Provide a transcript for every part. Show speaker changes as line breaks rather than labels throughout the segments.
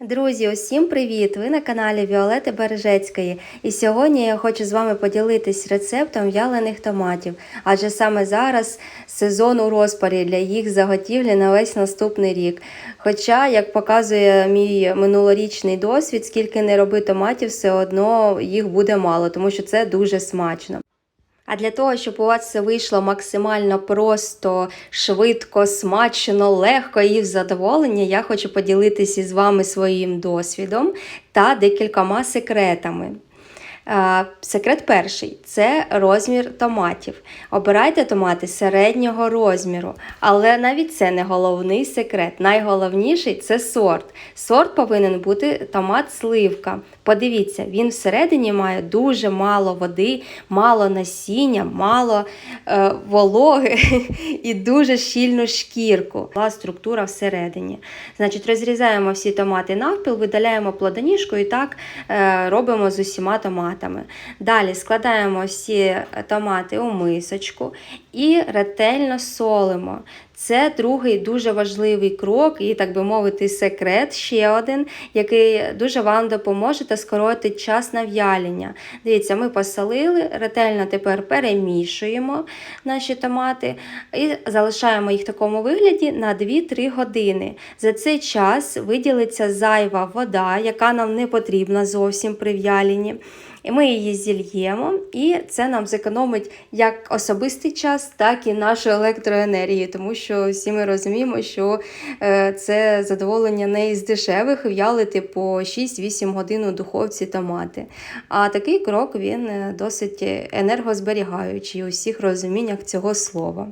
Друзі, усім привіт! Ви на каналі Віолети Бережецької. І сьогодні я хочу з вами поділитись рецептом в'ялених томатів, адже саме зараз сезон у розпарі для їх заготівлі на весь наступний рік. Хоча, як показує мій минулорічний досвід, скільки не роби томатів, все одно їх буде мало, тому що це дуже смачно. А для того, щоб у вас все вийшло максимально просто, швидко, смачно, легко і в задоволення, я хочу поділитися з вами своїм досвідом та декількома секретами. Е, Секрет перший це розмір томатів. Обирайте томати середнього розміру, але навіть це не головний секрет. Найголовніший це сорт. Сорт повинен бути томат сливка. Подивіться, він всередині має дуже мало води, мало насіння, мало е, вологи і дуже щільну шкірку. Структура всередині. Значить, розрізаємо всі томати навпіл, видаляємо плодоніжку і так е, робимо з усіма томатами. Далі складаємо всі томати у мисочку і ретельно солимо. Це другий дуже важливий крок, і, так би мовити, секрет ще один, який дуже вам допоможе та скоротить час на в'ялення. Дивіться, ми посолили, ретельно тепер перемішуємо наші томати і залишаємо їх в такому вигляді на 2-3 години. За цей час виділиться зайва вода, яка нам не потрібна зовсім при в'яленні. І ми її зільємо, і це нам зекономить як особистий час, так і нашу електроенергію, тому що всі ми розуміємо, що е, це задоволення не із дешевих в'ялити по 6-8 годин у духовці томати. А такий крок він е, досить енергозберігаючий у всіх розуміннях цього слова.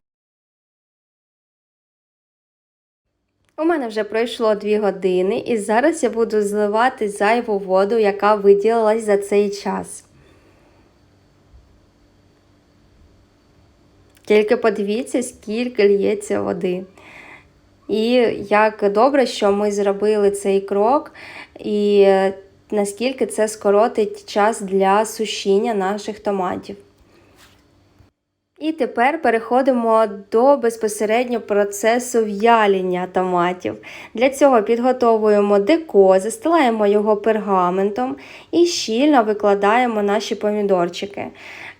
У мене вже пройшло 2 години, і зараз я буду зливати зайву воду, яка виділилась за цей час. Тільки подивіться, скільки лється води. І як добре, що ми зробили цей крок, і наскільки це скоротить час для сушіння наших томатів. І тепер переходимо до безпосередньо процесу в'ялення томатів. Для цього підготовуємо деко, застилаємо його пергаментом і щільно викладаємо наші помідорчики.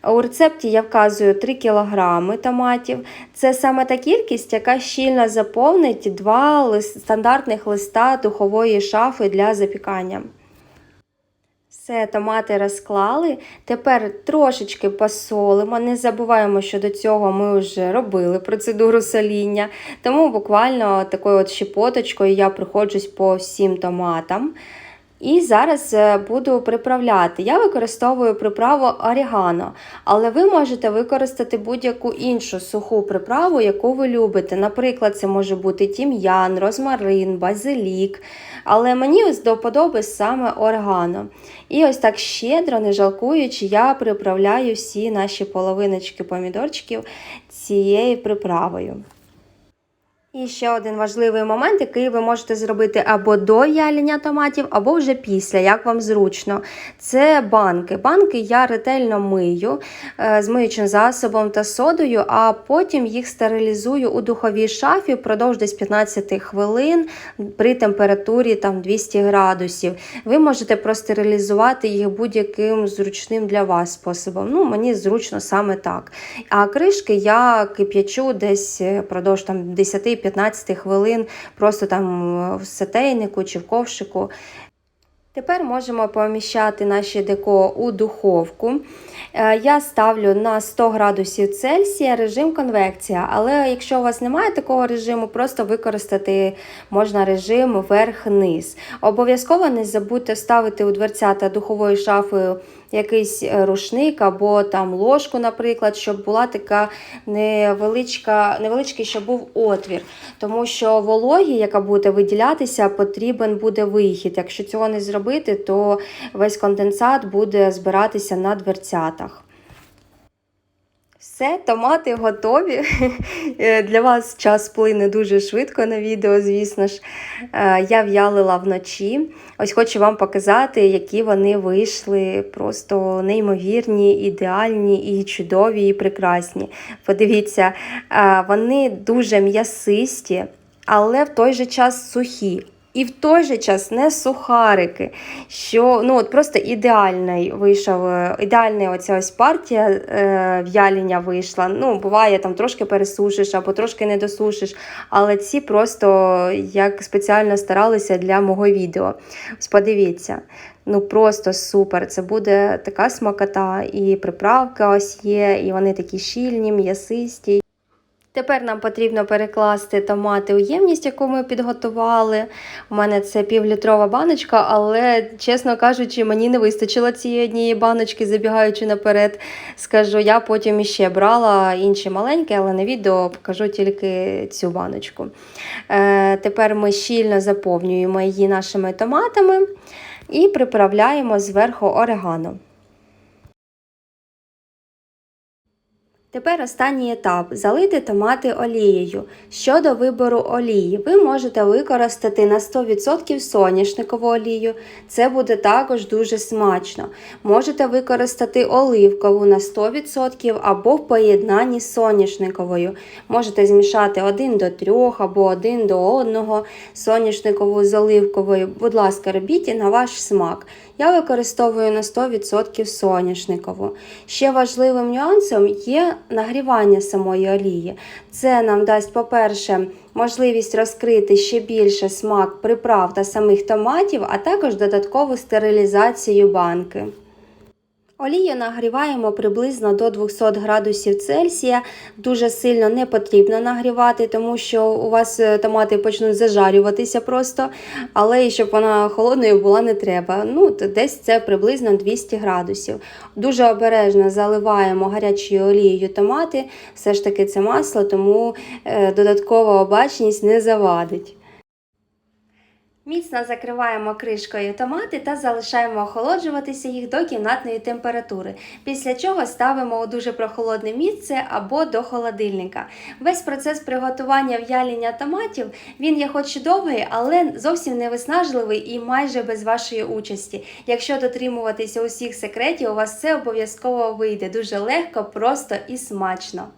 У рецепті я вказую 3 кг томатів. Це саме та кількість, яка щільно заповнить два стандартних листа духової шафи для запікання. Все, томати розклали. Тепер трошечки посолимо. Не забуваємо, що до цього ми вже робили процедуру соління. Тому буквально такою от щепоточкою я приходжусь по всім томатам. І зараз буду приправляти. Я використовую приправу орігано, але ви можете використати будь-яку іншу суху приправу, яку ви любите. Наприклад, це може бути тім'ян, розмарин, базилік. Але мені ось до подоби саме орегано. І ось так щедро, не жалкуючи, я приправляю всі наші половиночки помідорчиків цією приправою. І ще один важливий момент, який ви можете зробити або до в'ялення томатів, або вже після, як вам зручно. Це банки. Банки я ретельно мию е, з миючим засобом та содою, а потім їх стерилізую у духовій шафі впродовж десь 15 хвилин при температурі там 200 градусів. Ви можете простерилізувати їх будь-яким зручним для вас способом. Ну, Мені зручно саме так. А кришки я кип'ячу десь впродовж там 10 15 хвилин просто там в сетейнику чи в ковшику. Тепер можемо поміщати наші деко у духовку. Я ставлю на 100 градусів Цельсія режим конвекція, але якщо у вас немає такого режиму, просто використати можна режим верх-низ. Обов'язково не забудьте ставити у дверцята духової шафи якийсь рушник або там ложку, наприклад, щоб була така невеличка, невеличкий, щоб був отвір. Тому що вологі, яка буде виділятися, потрібен буде вихід. Якщо цього не зробити, то весь конденсат буде збиратися на дверцятах. Все, томати готові. Для вас час плине дуже швидко на відео, звісно ж. Я в'ялила вночі. Ось хочу вам показати, які вони вийшли. Просто неймовірні, ідеальні, і чудові, і прекрасні. Подивіться, вони дуже м'ясисті, але в той же час сухі. І в той же час не сухарики. Що ну от просто ідеальний вийшов, е, ідеальна оця ось партія е, в'ялення вийшла. Ну, буває, там трошки пересушиш або трошки не досушиш, але ці просто як спеціально старалися для мого відео. Ось подивіться. Ну просто супер. Це буде така смакота, і приправка ось є, і вони такі щільні, м'ясисті. Тепер нам потрібно перекласти томати у ємність, яку ми підготували. У мене це півлітрова баночка, але, чесно кажучи, мені не вистачило цієї однієї баночки, забігаючи наперед. Скажу, я потім іще брала інші маленькі, але на відео покажу тільки цю баночку. Е, тепер ми щільно заповнюємо її нашими томатами і приправляємо зверху орегано. Тепер останній етап залити томати олією. Щодо вибору олії, ви можете використати на 100% соняшникову олію, це буде також дуже смачно. Можете використати оливкову на 100% або в поєднанні з соняшниковою. Можете змішати 1 до 3 або 1 до 1 соняшникову з оливковою. Будь ласка, робіть на ваш смак. Я використовую на 100% соняшникову. Ще важливим нюансом є нагрівання самої олії. Це нам дасть, по-перше, можливість розкрити ще більше смак приправ та самих томатів, а також додаткову стерилізацію банки. Олію нагріваємо приблизно до 200 градусів Цельсія. Дуже сильно не потрібно нагрівати, тому що у вас е, томати почнуть зажарюватися просто, але щоб вона холодною була не треба. Ну, десь це приблизно 200 градусів. Дуже обережно заливаємо гарячою олією томати. Все ж таки це масло, тому е, додаткова обачність не завадить. Міцно закриваємо кришкою томати та залишаємо охолоджуватися їх до кімнатної температури, після чого ставимо у дуже прохолодне місце або до холодильника. Весь процес приготування в'ялення томатів він є хоч довгий, але зовсім не виснажливий і майже без вашої участі. Якщо дотримуватися усіх секретів, у вас все обов'язково вийде дуже легко, просто і смачно.